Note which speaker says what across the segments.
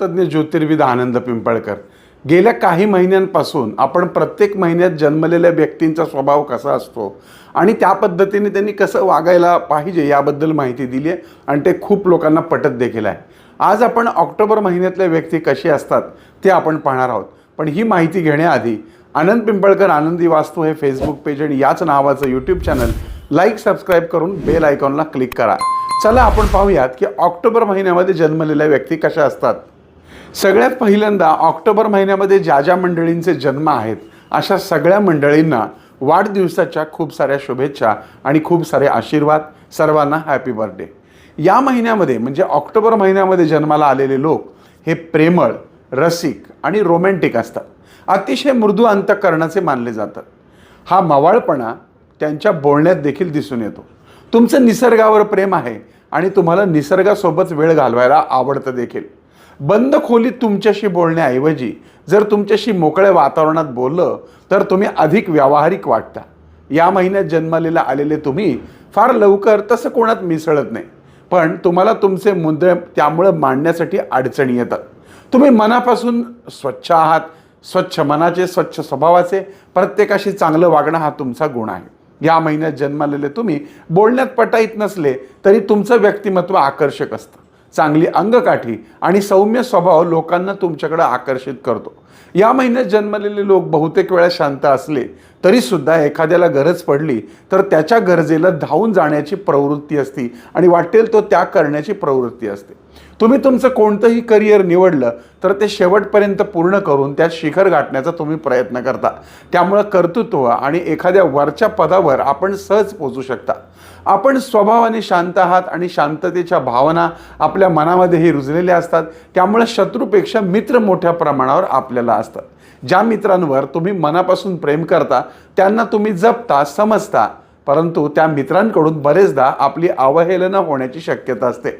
Speaker 1: तज्ज्ञ ज्योतिर्विद आनंद पिंपळकर गेल्या काही महिन्यांपासून आपण प्रत्येक महिन्यात जन्मलेल्या व्यक्तींचा स्वभाव कसा असतो आणि त्या पद्धतीने त्यांनी कसं वागायला पाहिजे याबद्दल माहिती दिली आहे आणि ते खूप लोकांना पटत देखील आहे. आज आपण ऑक्टोबर महिन्यातल्या व्यक्ती कशी असतात ते आपण पाहणार आहोत. पण ही माहिती घेण्याआधी आनंद पिंपळकर आनंदी वास्तू हे फेसबुक पेज आणि याच नावाचं यूट्यूब चॅनल लाईक सबस्क्राईब करून बेल आयकॉनला क्लिक करा. चला आपण पाहूयात की ऑक्टोबर महिन्यामध्ये जन्मलेल्या व्यक्ती कशा असतात. सगळ्यात पहिल्यांदा ऑक्टोबर महिन्यामध्ये ज्या ज्या मंडळींचे जन्म आहेत अशा सगळ्या मंडळींना वाढदिवसाच्या खूप साऱ्या शुभेच्छा आणि खूप सारे आशीर्वाद. सर्वांना हॅपी बर्थडे या महिन्यामध्ये म्हणजे ऑक्टोबर महिन्यामध्ये जन्माला आलेले लोक हे प्रेमळ रसिक आणि रोमॅन्टिक असतात. अतिशय मृदू अंतकरणाचे मानले जातात. हा मवाळपणा त्यांच्या बोलण्यात देखील दिसून येतो. तुमचं निसर्गावर प्रेम आहे आणि तुम्हाला निसर्गासोबत वेळ घालवायला आवडतं देखील. बंद खोलीत तुमच्याशी बोलण्याऐवजी जर तुमच्याशी मोकळ्या वातावरणात बोललं तर तुम्ही अधिक व्यावहारिक वाटता. या महिन्यात जन्मलेला आलेले तुम्ही फार लवकर तसं कोणात मिसळत नाही. पण तुम्हाला तुमचे मुद्दे त्यामुळं मांडण्यासाठी अडचणी येतात. तुम्ही मनापासून स्वच्छ आहात स्वच्छ मनाचे स्वच्छ स्वभावाचे प्रत्येकाशी चांगलं वागणं हा तुमचा गुण आहे. या महिन्यात जन्मालेले तुम्ही बोलण्यात पटाईत नसले तरी तुमचं व्यक्तिमत्व आकर्षक असतं. चांगली अंगकाठी आणि सौम्य स्वभाव लोकांना तुमच्याकडे आकर्षित करतो. या महिन्यात जन्मलेले लोक बहुतेक वेळा शांत असले तरीसुद्धा एखाद्याला गरज पडली तर त्याच्या गरजेला धावून जाण्याची प्रवृत्ती असते आणि वाटेल तो त्याग करण्याची प्रवृत्ती असते. तुम्ही तुमचं कोणतंही करिअर निवडलं तर ते शेवटपर्यंत पूर्ण करून त्यात शिखर गाठण्याचा तुम्ही प्रयत्न करता. त्यामुळं कर्तृत्व आणि एखाद्या वरच्या पदावर आपण सहज पोचू शकता. आपण स्वभावाने शांत आहात आणि शांततेच्या भावना आपल्या मनामध्येही रुजलेल्या असतात. त्यामुळे शत्रूपेक्षा मित्र मोठ्या प्रमाणावर आपल्याला असतात. ज्या मित्रांवर तुम्ही मनापासून प्रेम करता त्यांना तुम्ही जपता समजता परंतु त्या मित्रांकडून बरेचदा आपली अवहेलना होण्याची शक्यता असते.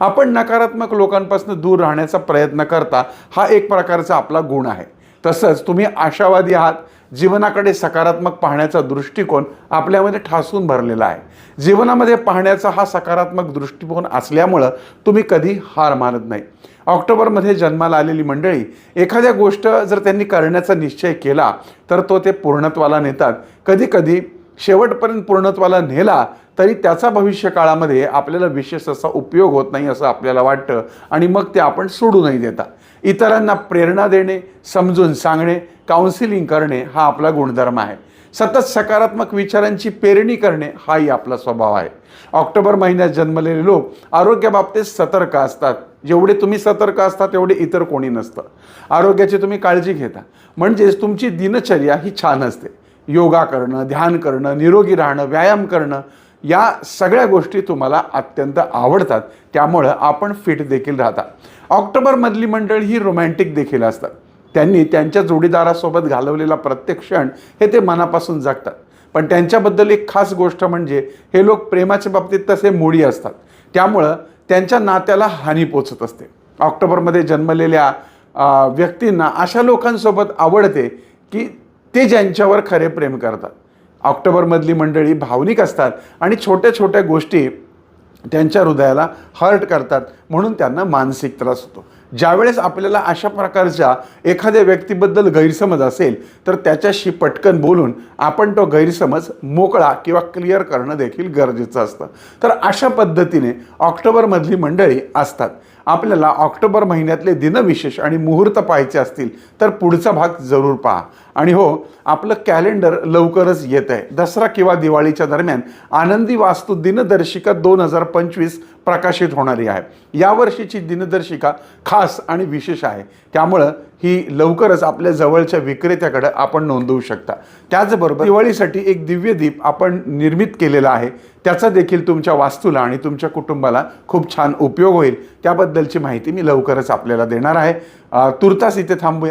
Speaker 1: आपण नकारात्मक लोकांपासून दूर राहण्याचा प्रयत्न करता हा एक प्रकारचा आपला गुण आहे. तसंच तुम्ही आशावादी आहात. जीवनाकडे सकारात्मक पाहण्याचा दृष्टिकोन आपल्यामध्ये ठासून भरलेला आहे. जीवनामध्ये पाहण्याचा हा सकारात्मक दृष्टिकोन असल्यामुळं तुम्ही कधी हार मानत नाही. ऑक्टोबरमध्ये जन्माला आलेली मंडळी एखाद्या गोष्ट जर त्यांनी करण्याचा निश्चय केला तर तो ते पूर्णत्वाला नेतात. कधीकधी शेवटपर्यंत पूर्णत्वाला नेला तरी त्याचा भविष्य काळामध्ये आपल्याला विशेष असा उपयोग होत नाही असं आपल्याला वाटतं आणि मग ते आपण सोडूनही देता. इतरांना प्रेरणा देणे समजून सांगणे काउन्सिलिंग करणे हा आपला गुणधर्म आहे. सतत सकारात्मक विचारांची पेरणी करणे हाही आपला स्वभाव आहे. ऑक्टोबर महिन्यात जन्मलेले लोक आरोग्याबाबतीत सतर्क असतात. जेवढे तुम्ही सतर्क असता तेवढे इतर कोणी नसतं. आरोग्याची तुम्ही काळजी घेता. म्हणजेच तुमची दिनचर्या ही छान असते. योगा करणं ध्यान करणं निरोगी राहणं व्यायाम करणं या सगळ्या गोष्टी तुम्हाला अत्यंत आवडतात. त्यामुळं आपण फिट देखील राहता. ऑक्टोबरमधली मंडळी ही रोमॅन्टिक देखील असतात. त्यांनी त्यांच्या जोडीदारासोबत घालवलेला प्रत्येक क्षण हे ते मनापासून जगतात. पण त्यांच्याबद्दल एक खास गोष्ट म्हणजे हे लोक प्रेमाच्या बाबतीत तसे मोडी असतात. त्यामुळं त्यांच्या नात्याला हानी पोचत असते. ऑक्टोबरमध्ये जन्मलेल्या व्यक्तींना अशा लोकांसोबत आवडते की ते ज्यांच्यावर खरे प्रेम करतात. ऑक्टोबरमधली मंडळी भावनिक असतात आणि छोट्या छोट्या गोष्टी त्यांच्या हृदयाला हर्ट करतात म्हणून त्यांना मानसिक त्रास होतो. ज्यावेळेस आपल्याला अशा प्रकारच्या एखाद्या व्यक्तीबद्दल गैरसमज असेल तर त्याच्याशी पटकन बोलून आपण तो गैरसमज मोकळा किंवा क्लिअर करणं देखील गरजेचं असतं. तर अशा पद्धतीने ऑक्टोबरमधली मंडळी असतात. आपल्याला ऑक्टोबर महिन्यातले दिनविशेष आणि मुहूर्त पाहायचे असतील तर पुढचा भाग जरूर पहा. आणि हो आपलं कॅलेंडर लवकरच येत आहे दसरा किंवा दिवाळीच्या दरम्यान आनंदी वास्तू दिनदर्शिका दोन हजार पंचवीस प्रकाशित होणारी आहे. यावर्षीची दिनदर्शिका खास आणि विशेष आहे. त्यामुळं ही लवकरच आपल्या जवळच्या विक्रेत्याकडे आपण नोंदवू शकता. त्याचबरोबर दिवाळीसाठी एक दिव्य दीप आपण निर्मित केलेला आहे. त्याचा देखील तुमच्या वास्तूला आणि तुमच्या कुटुंबाला खूप छान उपयोग होईल. त्याबद्दलची माहिती मी लवकरच आपल्याला देणार आहे. तुर्तास इथे थांबूया.